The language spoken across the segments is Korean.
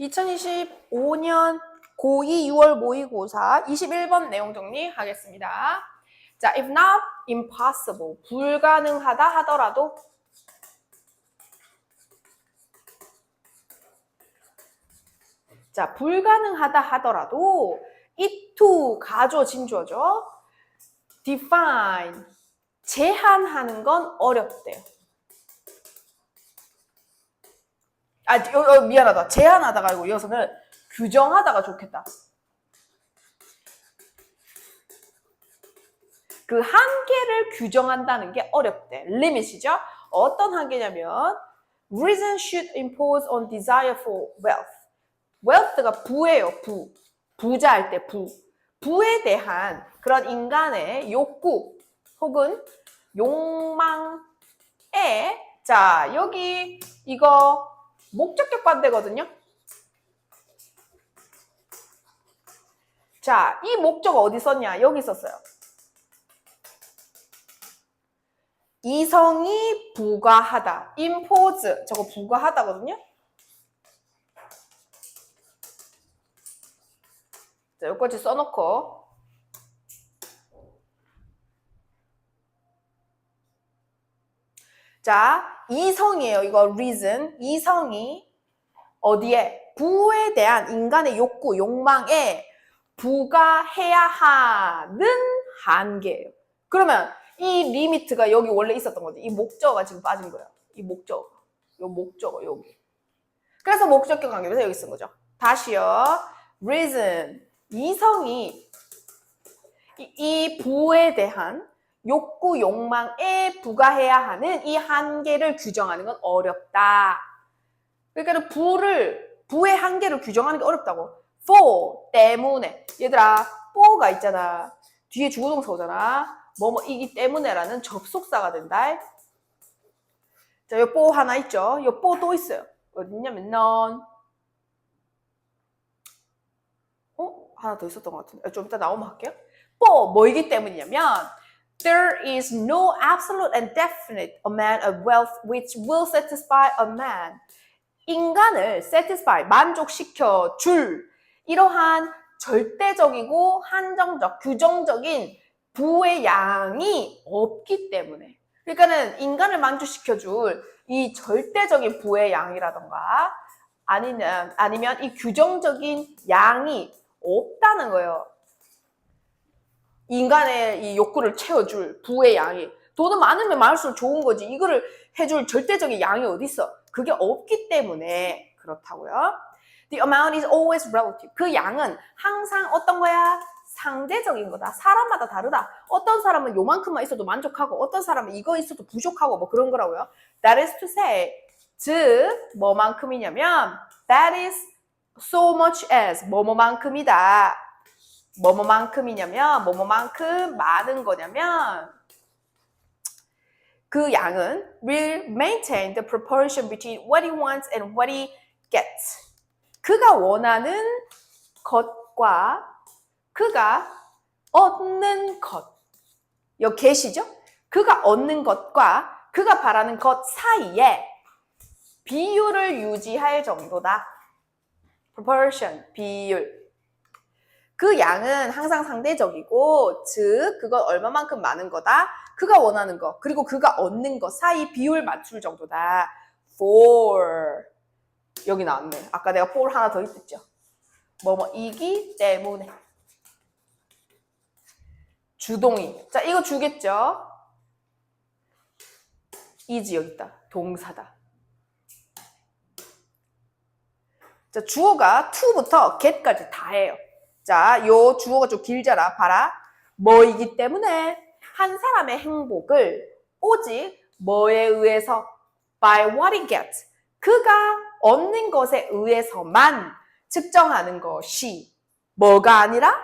2025년 고2 6월 모의고사 21번 내용 정리하겠습니다. 자, if not impossible, 불가능하다 하더라도 자, 불가능하다 하더라도 it to 가져진 주어죠. define 제한하는 건 어렵대요. 아, 어, 어, 미안하다. 제한하다가 아니고 이어서는 규정하다가 좋겠다. 그 한계를 규정한다는 게 어렵대. limit이죠. 어떤 한계냐면 reason should impose on desire for wealth. wealth가 부예요, 부. 부자 할 때 부. 부에 대한 그런 인간의 욕구 혹은 욕망에 자, 여기 이거 목적격 반대거든요. 자, 이 목적 어디 썼냐? 여기 있었어요. 이성이 부가하다. impose 저거 부가하다거든요. 자, 여기까지 써놓고 자, 이성이에요. 이거 reason. 이성이 어디에? 부에 대한 인간의 욕구, 욕망에 부가해야 하는 한계예요. 그러면 이 리미트가 여기 원래 있었던 거지. 이 목적어가 지금 빠진 거예요. 이 목적어. 요 목적어, 여기. 그래서 목적격 관계에서 여기 쓴 거죠. 다시요. reason. 이성이 이, 이 부에 대한 욕구, 욕망에 부가해야 하는 이 한계를 규정하는 건 어렵다. 그러니까 부를, 부의 한계를 규정하는 게 어렵다고. for, 때문에. 얘들아, for가 있잖아. 뒤에 주어동사 오잖아. 뭐뭐이기 때문에라는 접속사가 된다. 자, 요 for 하나 있죠? 요 for 또 있어요. 어딨냐면, 넌. 어? 하나 더 있었던 것 같은데. 좀 이따 나오면 할게요. for, 뭐이기 때문이냐면, There is no absolute and definite amount of wealth which will satisfy a man. 인간을 satisfy, 만족시켜 줄 이러한 절대적이고 한정적, 규정적인 부의 양이 없기 때문에. 그러니까는 인간을 만족시켜 줄 이 절대적인 부의 양이라던가 아니면 아니면 이 규정적인 양이 없다는 거예요. 인간의 이 욕구를 채워줄 부의 양이 돈은 많으면 많을수록 좋은 거지 이거를 해줄 절대적인 양이 어디 있어? 그게 없기 때문에 그렇다고요. The amount is always relative. 그 양은 항상 어떤 거야? 상대적인 거다. 사람마다 다르다. 어떤 사람은 요만큼만 있어도 만족하고 어떤 사람은 이거 있어도 부족하고 뭐 그런 거라고요. That is to say, 즉 뭐만큼이냐면 that is so much as 뭐뭐만큼이다. 뭐뭐만큼이냐면 뭐뭐만큼 많은 거냐면 그 양은 will maintain the proportion between what he wants and what he gets. 그가 원하는 것과 그가 얻는 것. 여기 계시죠? 그가 얻는 것과 그가 바라는 것 사이에 비율을 유지할 정도다. proportion, 비율. 그 양은 항상 상대적이고, 즉, 그건 얼마만큼 많은 거다? 그가 원하는 거, 그리고 그가 얻는 것 사이 비율 맞출 정도다. for. 여기 나왔네. 아까 내가 for 하나 더 있었죠. 뭐뭐 이기 때문에. 주동이. 자, 이거 주겠죠? 이지 여기 있다. 동사다. 자, 주어가 to부터 get까지 다 해요. 자, 요 주어가 좀 길잖아. 봐라. 뭐이기 때문에 한 사람의 행복을 오직 뭐에 의해서? By what he gets. 그가 얻는 것에 의해서만 측정하는 것이 뭐가 아니라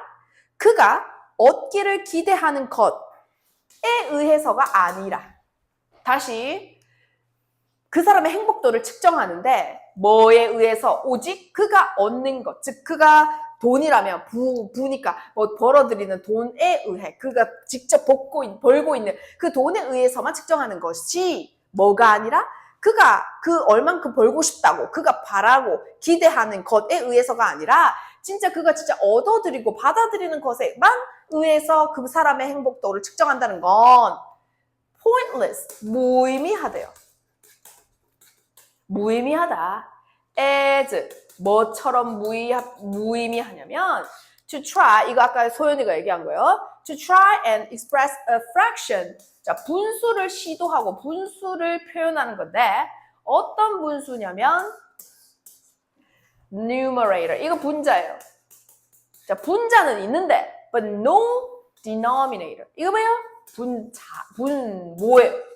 그가 얻기를 기대하는 것에 의해서가 아니라. 다시 그 사람의 행복도를 측정하는데 뭐에 의해서? 오직 그가 얻는 것, 즉 그가 돈이라면 부, 부니까 뭐 벌어들이는 돈에 의해 그가 직접 벗고, 있- 벌고 있는 그 돈에 의해서만 측정하는 것이 뭐가 아니라 그가 그 얼만큼 벌고 싶다고 그가 바라고 기대하는 것에 의해서가 아니라 진짜 그가 진짜 얻어들이고 받아들이는 것에만 의해서 그 사람의 행복도를 측정한다는 건 pointless, 무의미하대요. 무의미하다. as, 뭐처럼 무의, 무의미하냐면 to try, 이거 아까 소연이가 얘기한 거예요. to try and express a fraction. 자, 분수를 시도하고 분수를 표현하는 건데 어떤 분수냐면 numerator. 이거 분자예요. 자, 분자는 있는데 but no denominator. 이거 뭐예요? 분자, 분, 뭐예요?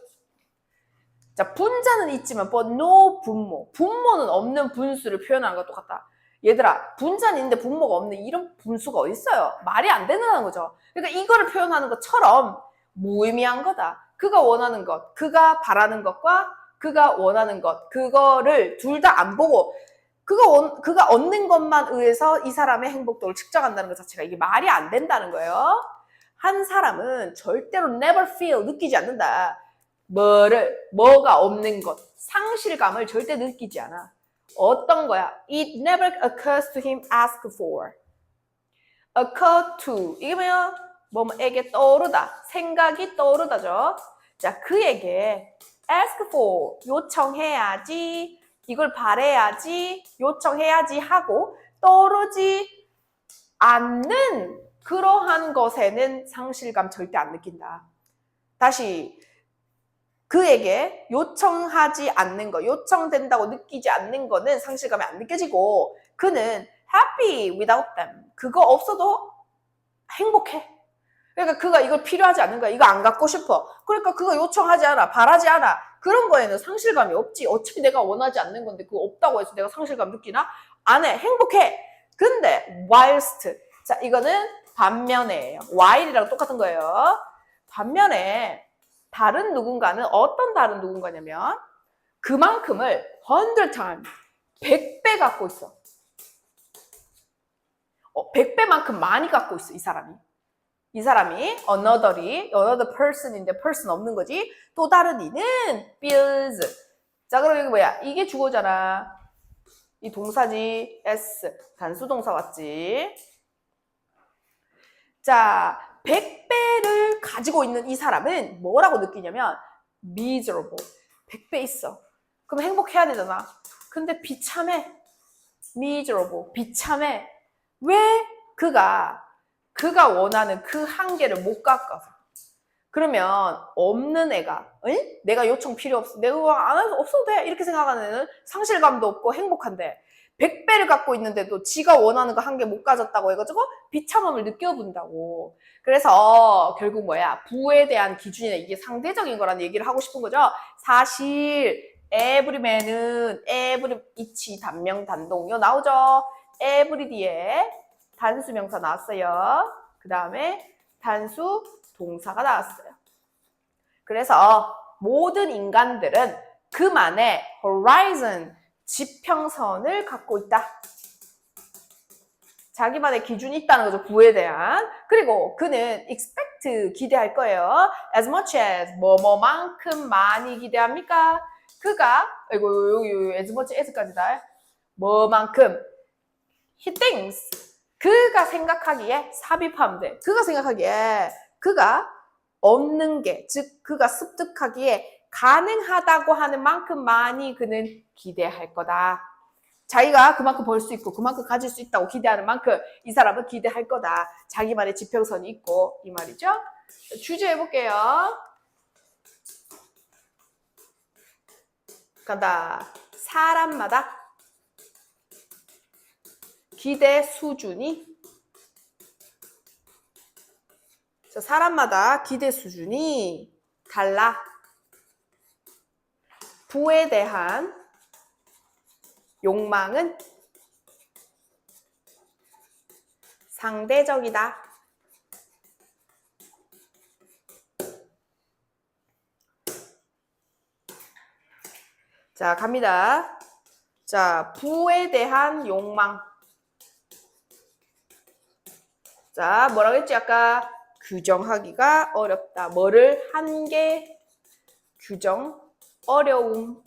자, 분자는 있지만 but no 분모. 분모는 없는 분수를 표현하는 것 똑같다. 얘들아, 분자는 있는데 분모가 없는 이런 분수가 어디 있어요? 말이 안 된다는 거죠. 그러니까 이거를 표현하는 것처럼 무의미한 거다. 그가 원하는 것, 그가 바라는 것과 그가 원하는 것, 그거를 둘 다 안 보고 그가 원, 그가 얻는 것만 의해서 이 사람의 행복도를 측정한다는 것 자체가 이게 말이 안 된다는 거예요. 한 사람은 절대로 never feel 느끼지 않는다. 뭐를 뭐가 없는 것, 상실감을 절대 느끼지 않아. 어떤 거야? It never occurs to him ask for. occur to 이게 뭐야? 뭐에게 떠오르다, 생각이 떠오르다죠. 자, 그에게 ask for 요청해야지, 이걸 바래야지, 요청해야지 하고 떠오르지 않는 그러한 것에는 상실감 절대 안 느낀다. 다시 그에게 요청하지 않는 거, 요청된다고 느끼지 않는 거는 상실감이 안 느껴지고 그는 happy without them. 그거 없어도 행복해. 그러니까 그가 이걸 필요하지 않는 거야. 이거 안 갖고 싶어. 그러니까 그거 요청하지 않아. 바라지 않아. 그런 거에는 상실감이 없지. 어차피 내가 원하지 않는 건데 그거 없다고 해서 내가 상실감 느끼나? 안 해. 행복해. 근데 whilst 자 이거는 반면에예요. while이랑 똑같은 거예요. 반면에 다른 누군가는 어떤 다른 누군가냐면 그만큼을 100 times 100배 갖고 있어. 어, 100배만큼 많이 갖고 있어, 이 사람이. 이 사람이 another이 another person인데 person 없는 거지. 또 다른 이는 feels. 자, 그럼 이게 뭐야? 이게 주어잖아. 이 동사지 s 단수 동사 왔지. 자, 100배를 가지고 있는 이 사람은 뭐라고 느끼냐면 miserable. 100배 있어. 그럼 행복해야 되잖아. 근데 비참해. miserable. 비참해. 왜 그가 그가 원하는 그 한계를 못 깎아서. 그러면 없는 애가 에? 내가 요청 필요 없어. 내가 안 해도 없어도 돼. 이렇게 생각하는 애는 상실감도 없고 행복한데 100배를 갖고 있는데도 지가 원하는 거 한 개 못 가졌다고 해가지고 비참함을 느껴본다고. 그래서 결국 뭐야? 부에 대한 기준이나 이게 상대적인 거라는 얘기를 하고 싶은 거죠. 사실 everyman은 every 이치 단명 단동요 나오죠. every 뒤에 단수 명사 나왔어요. 그 다음에 단수 동사가 나왔어요. 그래서 모든 인간들은 그만의 horizon 지평선을 갖고 있다. 자기만의 기준이 있다는 거죠. 부에 대한. 그리고 그는 expect 기대할 거예요. as much as 뭐뭐만큼 많이 기대합니까? 그가 이거 여기 as much as까지다. 뭐만큼 he thinks 그가 생각하기에 돼. 그가 생각하기에 그가 없는 게, 즉 그가 습득하기에 가능하다고 하는 만큼 많이 그는 기대할 거다. 자기가 그만큼 벌 수 있고 그만큼 가질 수 있다고 기대하는 만큼 이 사람은 기대할 거다. 자기만의 지평선이 있고 이 말이죠. 주제 해 볼게요. 간다. 사람마다 기대 수준이 자, 사람마다 기대 수준이 달라. 부에 대한 욕망은 상대적이다. 자, 갑니다. 자, 부에 대한 욕망. 자, 뭐라고 했지? 아까 규정하기가 어렵다. 뭐를 한계 규정 어려움.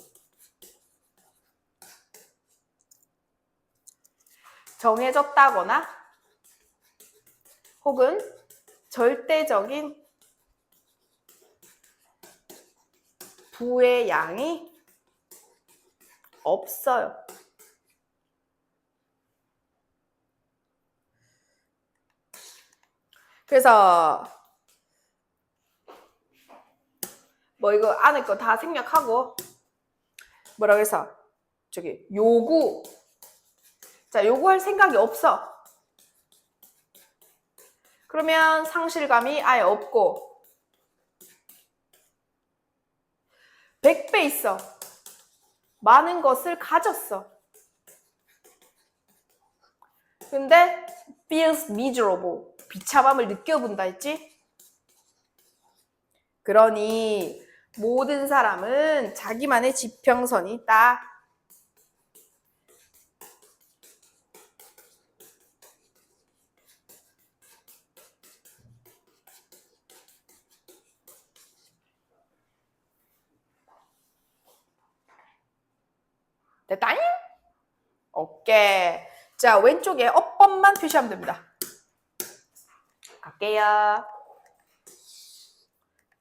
정해졌다거나 혹은 절대적인 부의 양이 없어요. 그래서 뭐 이거 안에 거 다 생략하고 뭐라 그래서 저기 요구. 자 요구할 생각이 없어. 그러면 상실감이 아예 없고 100배 있어. 많은 것을 가졌어. 근데 feels miserable. 비참함을 느껴본다 했지? 그러니 모든 사람은 자기만의 지평선이 있다. 됐다잉? 오케이. 자, 왼쪽에 어법만 표시하면 됩니다. 갈게요.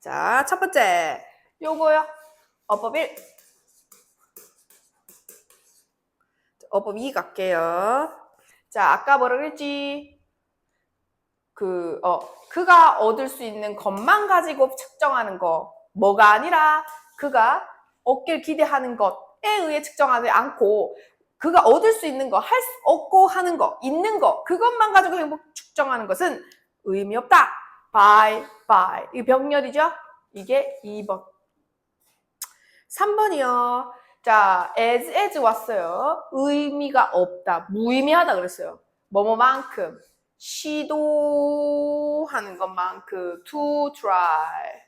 자, 첫 번째. 요거요. 어법 1. 어법 2 갈게요. 자, 아까 뭐라 그랬지? 그, 어, 그가 얻을 수 있는 것만 가지고 측정하는 거. 뭐가 아니라 그가 얻길 기대하는 것에 의해 측정하지 않고 그가 얻을 수 있는 거, 할수 없고 하는 거, 있는 거, 그것만 가지고 행복 측정하는 것은 의미 없다. 바이, 바이. 이 병렬이죠? 이게 2번. 3번이요. 자, as, as 왔어요. 의미가 없다. 무의미하다 그랬어요. 뭐뭐만큼. 시도하는 것만큼. to try.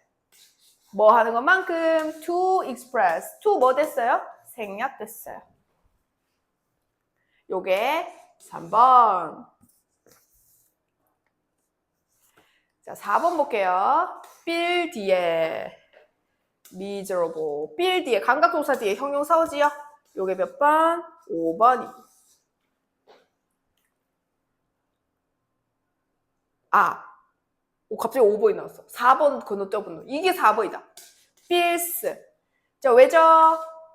뭐 하는 것만큼. to express. to 뭐 됐어요? 생략됐어요. 요게 3번. 자, 4번 볼게요. 빌 뒤에 miserable. 빌 뒤에 감각동사 뒤에 형용사 오지요? 요게 몇 번? 5번이. 아, 오, 갑자기 5번이 나왔어. 4번 건너뛰어본 놈. 이게 4번이다. feels. 자, 왜죠?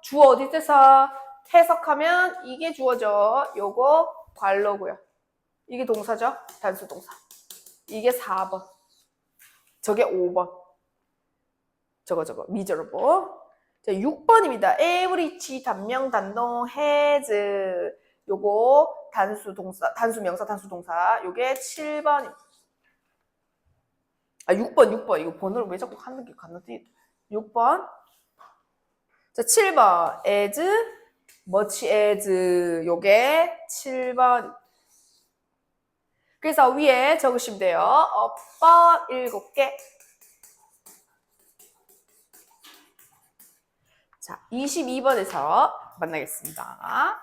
주어 어디 뜻서 해석하면 이게 주어죠. 요거 관로고요. 이게 동사죠. 단수 동사. 이게 4번. 저게 5번. 저거 저거 miserable. 자, 6번입니다. every 단명 단동 has 요거 단수 동사 단수 명사 단수 동사. 요게 7번. 아 6번 6번. 이거 번호를 왜 자꾸 하는 게 건너뛰 6번. 자 7번. as much as 요게 7번. 그래서 위에 적으시면 돼요. 어법 7개 자, 22번에서 만나겠습니다.